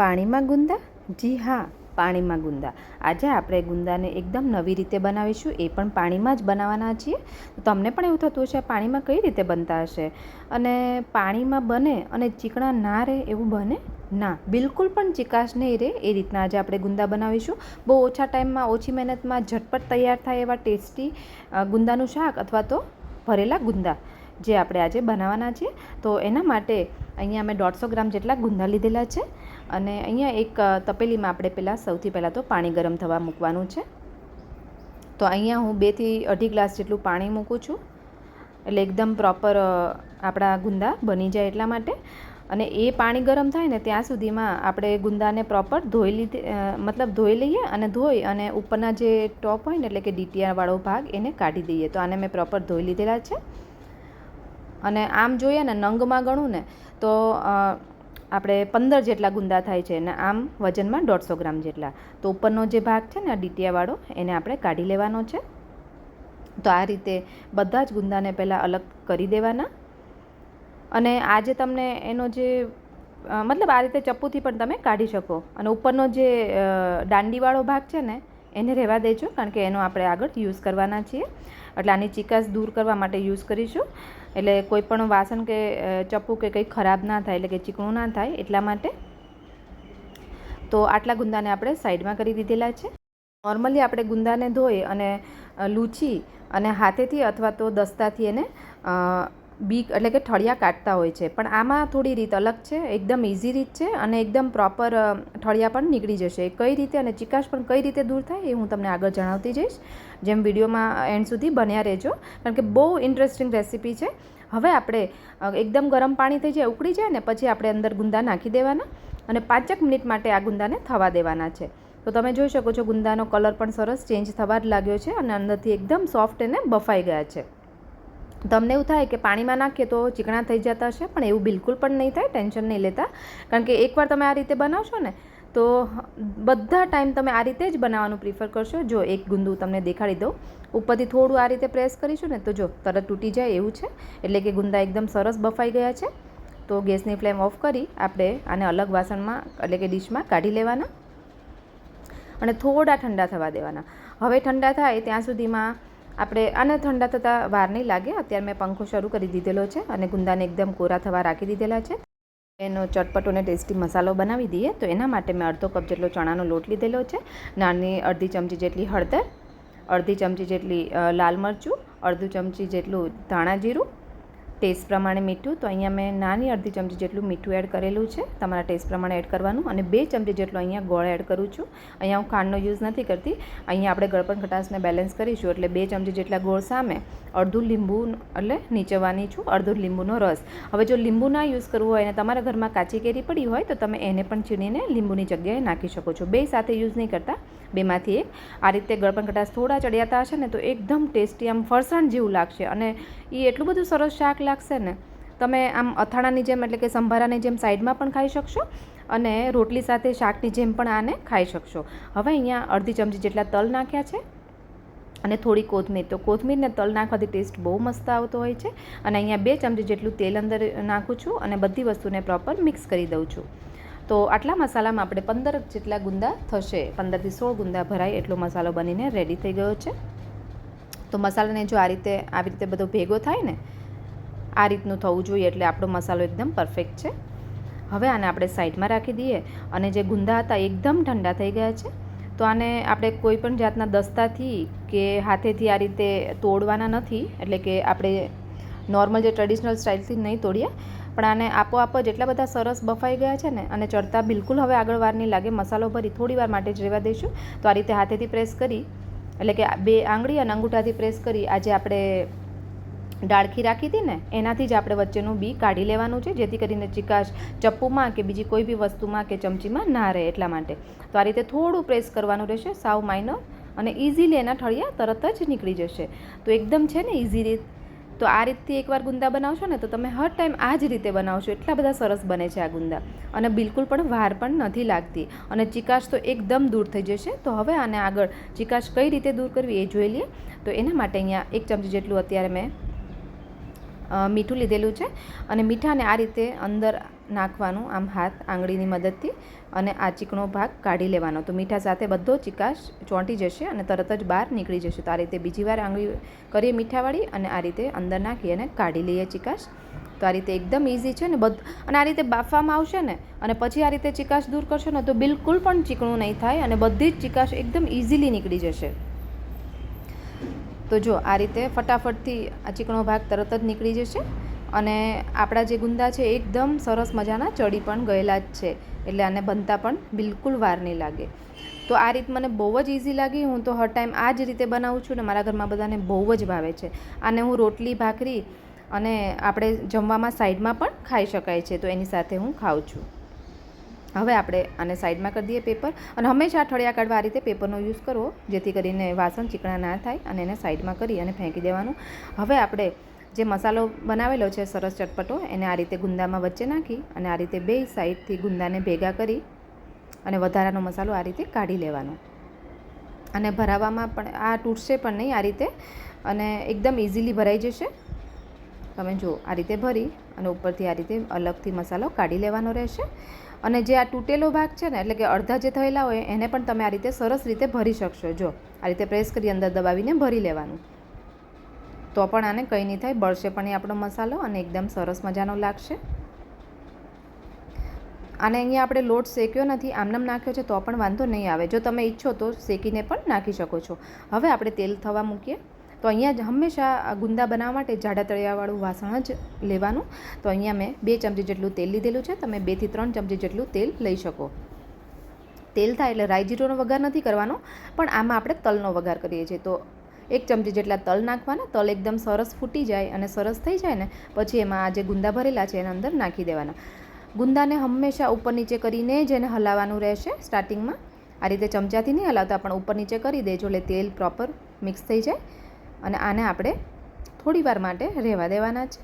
પાણીમાં ગુંદા? જી હા, પાણીમાં ગુંદા. આજે આપણે ગુંદાને એકદમ નવી રીતે બનાવીશું. એ પણ પાણીમાં જ બનાવવાના છીએ. તમને પણ એવું થતું હશે પાણીમાં કઈ રીતે બનતા હશે? અને પાણીમાં બને અને ચીકણા ના રહે એવું બને? ના, બિલકુલ પણ ચિકાશ નહીં રહે. એ રીતના આજે આપણે ગુંદા બનાવીશું. બહુ ઓછા ટાઈમમાં, ઓછી મહેનતમાં, ઝટપટ તૈયાર થાય એવા ટેસ્ટી ગુંદાનું શાક અથવા તો ભરેલા ગુંદા જે આપણે આજે બનાવવાના છીએ. તો એના માટે અહીંયા મેં દોઢસો ગ્રામ જેટલા ગુંદા લીધેલા છે. અને અહીંયા એક તપેલીમાં આપણે પહેલાં સૌથી પહેલાં તો પાણી ગરમ થવા મૂકવાનું છે. તો અહીંયા હું બેથી અઢી ગ્લાસ જેટલું પાણી મૂકું છું. એટલે એકદમ પ્રોપર આપણા ગુંદા બની જાય એટલા માટે. અને એ પાણી ગરમ થાય ને ત્યાં સુધીમાં આપણે ગુંદાને પ્રોપર ધોઈ લીધે મતલબ ધોઈ લઈએ અને ધોઈ અને ઉપરના જે ટોપ હોય ને એટલે કે ડીટીયાવાળો ભાગ એને કાઢી દઈએ. તો આને મેં પ્રોપર ધોઈ લીધેલા છે. અને આમ જોઈએ ને નંગમાં ગણું ને તો આપણે પંદર જેટલા ગુંદા થાય છે અને આમ વજનમાં દોઢસો ગ્રામ જેટલા. તો ઉપરનો જે ભાગ છે ને આ એને આપણે કાઢી લેવાનો છે. તો આ રીતે બધા જ ગુંદાને પહેલાં અલગ કરી દેવાના. અને આજે તમને એનો જે મતલબ આ રીતે ચપ્પુથી પણ તમે કાઢી શકો. અને ઉપરનો જે દાંડીવાળો ભાગ છે ને એને રહેવા દેજો, કારણ કે એનો આપણે આગળ યુઝ કરવાના છીએ. એટલે આની ચિકાસ દૂર કરવા માટે યુઝ કરીશું. એટલે કોઈ પણ વાસણ કે ચપ્પુ કે કંઈ ખરાબ ના થાય, એટલે કે ચીકણું ના થાય, એટલા માટે. તો આટલા ગુંદાને આપણે સાઈડમાં કરી દીધેલા છે. નોર્મલી આપણે ગુંદાને ધોઈ અને લૂછી અને હાથેથી અથવા તો દસ્તાથી એને બી એટલે કે ઠળિયા કાઢતા હોય છે. પણ આમાં થોડી રીત અલગ છે, એકદમ ઇઝી રીત છે અને એકદમ પ્રોપર ઠળિયા પણ નીકળી જશે. કઈ રીતે અને ચિકાશ પણ કઈ રીતે દૂર થાય એ હું તમને આગળ જણાવતી જઈશ. જેમ વિડીયોમાં એન્ડ સુધી બન્યા રહેજો. કારણ કે બહુ ઇન્ટરેસ્ટિંગ રેસીપી છે. હવે આપણે એકદમ ગરમ પાણી થઈ જાય, ઉકળી જાય ને પછી આપણે અંદર ગુંદા નાખી દેવાના અને પાંચેક મિનિટ માટે આ ગુંદાને થવા દેવાના છે. તો તમે જોઈ શકો છો ગુંદાનો કલર પણ સરસ ચેન્જ થવા જ લાગ્યો છે અને અંદરથી એકદમ સોફ્ટ એને બફાઈ ગયા છે. તમને એવું થાય કે પાણીમાં નાખીએ તો ચીકણા થઈ જતા હશે, પણ એવું બિલકુલ પણ નહીં થાય, ટેન્શન નહીં લેતા. કારણ કે એકવાર તમે આ રીતે બનાવશો ને, તો બધા ટાઈમ તમે આ રીતે જ બનાવવાનું પ્રિફર કરશો. જો એક ગુંદુ તમને દેખાડી દઉં, ઉપરથી થોડું આ રીતે પ્રેસ કરીશું ને, તો જો તરત તૂટી જાય એવું છે. એટલે કે ગુંદા એકદમ સરસ બફાઈ ગયા છે. તો ગેસની ફ્લેમ ઓફ કરી આપણે આને અલગ વાસણમાં, એટલે કે ડીશમાં કાઢી લેવાના. અને થોડા ઠંડા થવા દેવાના. હવે ઠંડા થાય ત્યાં સુધીમાં આપણે આને ઠંડા થતાં વાર નહીં લાગે. અત્યારે મેં પંખો શરૂ કરી દીધેલો છે અને ગુંદાને એકદમ કોરા થવા રાખી દીધેલા છે. એનો ચટપટો અને ટેસ્ટી મસાલો બનાવી દઈએ. તો એના માટે મેં અડધો કપ જેટલો ચણાનો લોટ લીધેલો છે. નાની અડધી ચમચી જેટલી હળદર, અડધી ચમચી જેટલી લાલ મરચું, અડધું ચમચી જેટલું ધાણા જીરું ટેસ્ટ પ્રમાણે મીઠું, તો અહીંયા મેં નાની અડધી ચમચી જેટલું મીઠું એડ કરેલું છે. તમારા ટેસ્ટ પ્રમાણે એડ કરવાનું અને બે ચમચી જેટલો અહીંયા ગોળ એડ કરું છું. અહીંયા હું ખાંડનો યુઝ નથી કરતી. અહીંયા આપણે ગળપણ ખટાશને બેલેન્સ કરીશું એટલે બે ચમચી જેટલા ગોળ સામે અડધું લીંબુ એટલે નીચેવાની છું, અડધું લીંબુનો રસ. હવે જો લીંબુ ના યુઝ કરવું હોય અને તમારા ઘરમાં કાચી કેરી પડી હોય, તો તમે એને પણ છીણીને લીંબુની જગ્યાએ નાખી શકો છો. બે સાથે યુઝ નહીં કરતા. બેમાંથી એક. આ રીતે ગળપણ ખટાશ થોડા ચડિયાતા હશે ને તો એકદમ ટેસ્ટી આમ ફરસાણ જેવું લાગશે અને એ એટલું બધું સરસ શાક લાગશે ને, તમે આમ અથાણાની જેમ એટલે કે સંભારાની જેમ સાઈડમાં પણ ખાઈ શકશો અને રોટલી સાથે શાકની જેમ પણ આને ખાઈ શકશો. હવે અહીંયા અડધી ચમચી જેટલા તલ નાખ્યા છે અને થોડી કોથમીર. તો કોથમીરને તલ નાખવાથી ટેસ્ટ બહુ મસ્ત આવતો હોય છે અને અહીંયા બે ચમચી જેટલું તેલ અંદર નાખું છું અને બધી વસ્તુને પ્રોપર મિક્સ કરી દઉં છું. તો આટલા મસાલામાં આપણે પંદર જેટલા ગુંદા થશે. પંદરથી સોળ ગુંદા ભરાય એટલો મસાલો બનીને રેડી થઈ ગયો છે. તો મસાલાને જો આ રીતે, આવી રીતે બધો ભેગો થાય ને, આ રીતનું થવું જોઈએ એટલે આપણો મસાલો એકદમ પરફેક્ટ છે. હવે આને આપણે સાઈડમાં રાખી દઈએ અને જે ગુંદા હતા એકદમ ઠંડા થઈ ગયા છે. તો આને આપણે કોઈ પણ જાતના દસ્તાથી કે હાથેથી આ રીતે તોડવાના નથી, એટલે કે આપણે નોર્મલ જે ટ્રેડિશનલ સ્ટાઇલથી નહીં તોડીએ પણ આને આપોઆપ જ એટલા બધા સરસ બફાઈ ગયા છે ને અને ચડતા બિલકુલ હવે આગળ વાર નહીં લાગે. મસાલો ભરી થોડી વાર માટે જ રહેવા દઈશું. તો આ રીતે હાથેથી પ્રેસ કરી, એટલે કે બે આંગળી અને અંગૂઠાથી પ્રેસ કરી આજે આપણે ડાળખી રાખી હતી ને, એનાથી જ આપણે વચ્ચેનું બી કાઢી લેવાનું છે, જેથી કરીને ચિકાશ ચપ્પુમાં કે બીજી કોઈ બી વસ્તુમાં કે ચમચીમાં ના રહે એટલા માટે. તો આ રીતે થોડું પ્રેસ કરવાનું રહેશે, સાવ માઇનર અને ઇઝીલી એના ઠળિયા તરત જ નીકળી જશે. તો એકદમ છે ને ઇઝી રીત તો આ રીતથી એકવાર ગુંદા બનાવશો ને, તો તમે હર ટાઈમ આ જ રીતે બનાવશો. એટલા બધા સરસ બને છે આ ગુંદા. અને બિલકુલ પણ વાર પણ નથી લાગતી. અને ચિકાશ તો એકદમ દૂર થઈ જશે. તો હવે આને આગળ ચિકાશ કઈ રીતે દૂર કરવી એ જોઈ લઈએ. તો એના માટે અહીંયા એક ચમચી જેટલું અત્યારે મેં મીઠું લીધેલું છે અને મીઠાને આ રીતે અંદર નાખવાનું આમ હાથ આંગળીની મદદથી અને આ ચીકણો ભાગ કાઢી લેવાનો. તો મીઠા સાથે બધો ચિકાશ ચોંટી જશે અને તરત જ બહાર નીકળી જશે. તો આ રીતે બીજી વાર આંગળી કરીએ મીઠાવાળી અને આ રીતે અંદર નાખી અને કાઢી લઈએ ચિકાશ. તો આ રીતે એકદમ ઇઝી છે ને બધું, અને આ રીતે બાફવામાં આવશે ને અને પછી આ રીતે ચિકાશ દૂર કરશો ને તો બિલકુલ પણ ચીકણું નહીં થાય અને બધી જ ચિકાશ એકદમ ઇઝીલી નીકળી જશે. તો જો આ રીતે ફટાફટથી આ ચીકણો ભાગ તરત જ નીકળી જશે અને આપણા જે ગુંદા છે એકદમ સરસ મજાના ચડી પણ ગયેલા જ છે. એટલે આને બનતા પણ બિલકુલ વાર નહીં લાગે. તો આ રીત મને બહુ જ ઇઝી લાગી. હું તો હર ટાઈમ આ જ રીતે બનાવું છું ને મારા ઘરમાં બધાને બહુ જ ભાવે છે. આને હું રોટલી, ભાખરી અને આપણે જમવામાં સાઈડમાં પણ ખાઈ શકાય છે. તો એની સાથે હું ખાઉં છું. હવે આપણે આને સાઈડમાં કરી દઈએ પેપર અને હંમેશા ઠળિયા કાઢવા આ રીતે પેપરનો યુઝ કરવો જેથી કરીને વાસણ ચીકણા ના થાય અને એને સાઈડમાં કરી અને ફેંકી દેવાનું. હવે આપણે જે મસાલો બનાવેલો છે સરસ ચટપટો, એને આ રીતે ગુંદામાં વચ્ચે નાખી અને આ રીતે બે સાઈડથી ગુંદાને ભેગા કરી અને વધારાનો મસાલો આ રીતે કાઢી લેવાનો. અને ભરાવામાં પણ આ તૂટશે પણ નહીં આ રીતે અને એકદમ ઇઝીલી ભરાઈ જશે. તમે જુઓ, આ રીતે ભરી અને ઉપરથી આ રીતે અલગથી મસાલો કાઢી લેવાનો રહેશે. અને જે આ તૂટેલો ભાગ છે ને, એટલે કે અડધા જે થયેલા હોય, એને પણ તમે આ રીતે સરસ રીતે ભરી શકશો. જો, આ રીતે પ્રેસ કરી અંદર દબાવીને ભરી લેવાનું. તો પણ આને કંઈ નહીં થાય, બળશે પણ એ આપણો મસાલો અને એકદમ સરસ મજાનો લાગશે. આને અહીંયા આપણે લોટ શેક્યો નથી આમનામ નાખ્યો છે તો પણ વાંધો નહીં આવે. જો તમે ઈચ્છો તો શેકીને પણ નાખી શકો છો. હવે આપણે તેલ થવા મૂકીએ. તો અહીંયા જ હંમેશા ગુંદા બનાવવા માટે જાડા તળિયાવાળું વાસણ જ લેવાનું. તો અહીંયા મેં બે ચમચી જેટલું તેલ લીધેલું છે. તમે બેથી ત્રણ ચમચી જેટલું તેલ લઈ શકો. તેલ થાય એટલે રાઈ જીરોનો વઘાર નથી કરવાનો, પણ આમાં આપણે તલનો વઘાર કરીએ છીએ. તો એક ચમચી જેટલા તલ નાખવાના, તલ એકદમ સરસ ફૂટી જાય અને સરસ થઈ જાય ને, પછી એમાં આ જે ગુંદા ભરેલા છે એના અંદર નાખી દેવાના. ગુંદાને હંમેશા ઉપર નીચે કરીને જ એને હલાવવાનું રહેશે સ્ટાર્ટિંગમાં. આ રીતે ચમચાથી નહીં હલાવતા, પણ ઉપર નીચે કરી દેજો એટલે તેલ પ્રોપર મિક્સ થઈ જાય. અને આને આપણે થોડી વાર માટે રહેવા દેવાના છે.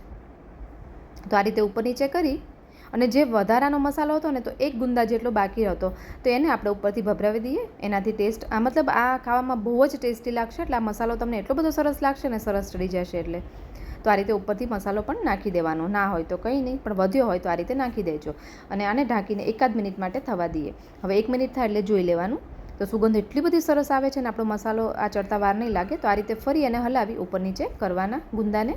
તો આ રીતે ઉપર નીચે કરી અને જે વધારાનો મસાલો હતો ને, તો એક ગુંદા જેટલો બાકી હતો તો એને આપણે ઉપરથી ભભરાવી દઈએ. એનાથી ટેસ્ટ, આ મતલબ આ ખાવામાં બહુ જ ટેસ્ટી લાગશે, એટલે આ મસાલો તમને એટલો બધો સરસ લાગશે ને સરસ ચડી જશે એટલે. તો આ રીતે ઉપરથી મસાલો પણ નાખી દેવાનો. ના હોય તો કંઈ નહીં, પણ વધ્યો હોય તો આ રીતે નાખી દેજો. અને આને ઢાંકીને એકાદ મિનિટ માટે થવા દઈએ. હવે એક મિનિટ થાય એટલે જોઈ લેવાનું. તો સુગંધ એટલી બધી સરસ આવે છે ને આપણો મસાલો આ ચડતા વાર નહીં લાગે, તો આ રીતે ફરી એને હલાવી ઉપર નીચે કરવાના ગુંદાને.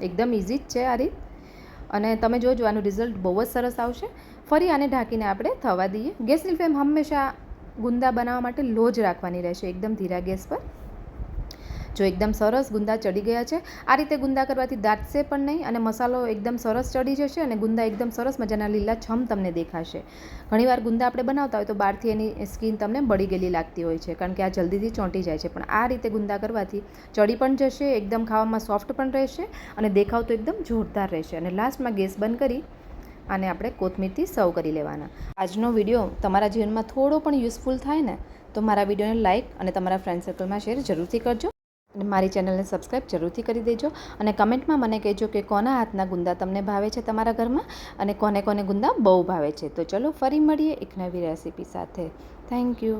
એકદમ ઇઝી જ છે આ રીત. અને તમે જોજો, આનું રિઝલ્ટ બહુ જ સરસ આવશે. ફરી આને ઢાંકીને આપણે થવા દઈએ. ગેસની ફ્લેમ હંમેશા ગુંદા બનાવવા માટે લો જ રાખવાની રહેશે, એકદમ ધીરા ગેસ પર. જો એકદમ સરસ ગુંદા ચડી ગયા છે. આ રીતે ગુંદા કરવાથી દાટશે પણ નહીં અને મસાલો એકદમ સરસ ચડી જશે અને ગુંદા એકદમ સરસ મજાના લીલા છમ તમને દેખાશે. ઘણીવાર ગુંદા આપણે બનાવતા હોય તો બહારથી એની સ્કીન તમને બળી ગયેલી લાગતી હોય છે કારણ કે આ જલ્દીથી ચોંટી જાય છે. પણ આ રીતે ગુંદા કરવાથી ચડી પણ જશે, એકદમ ખાવામાં સોફ્ટ પણ રહેશે અને દેખાવ તો એકદમ જોરદાર રહેશે. અને લાસ્ટમાં ગેસ બંધ કરી આને આપણે કોથમીરથી સર્વ કરી લેવાના. આજનો વીડિયો તમારા જીવનમાં થોડો પણ યુઝફુલ થાય ને તો મારા વિડીયોને લાઇક અને તમારા ફ્રેન્ડ સર્કલમાં શેર જરૂરથી કરજો. અને મારી ચેનલને સબસ્ક્રાઈબ જરૂરથી કરી દેજો અને કમેન્ટમાં મને કહેજો કે કોના હાથના ગુંદા તમને ભાવે છે તમારા ઘરમાં અને કોને કોને ગુંદા બહુ ભાવે છે. તો ચલો ફરી મળીએ એક નવી રેસીપી સાથે. Thank you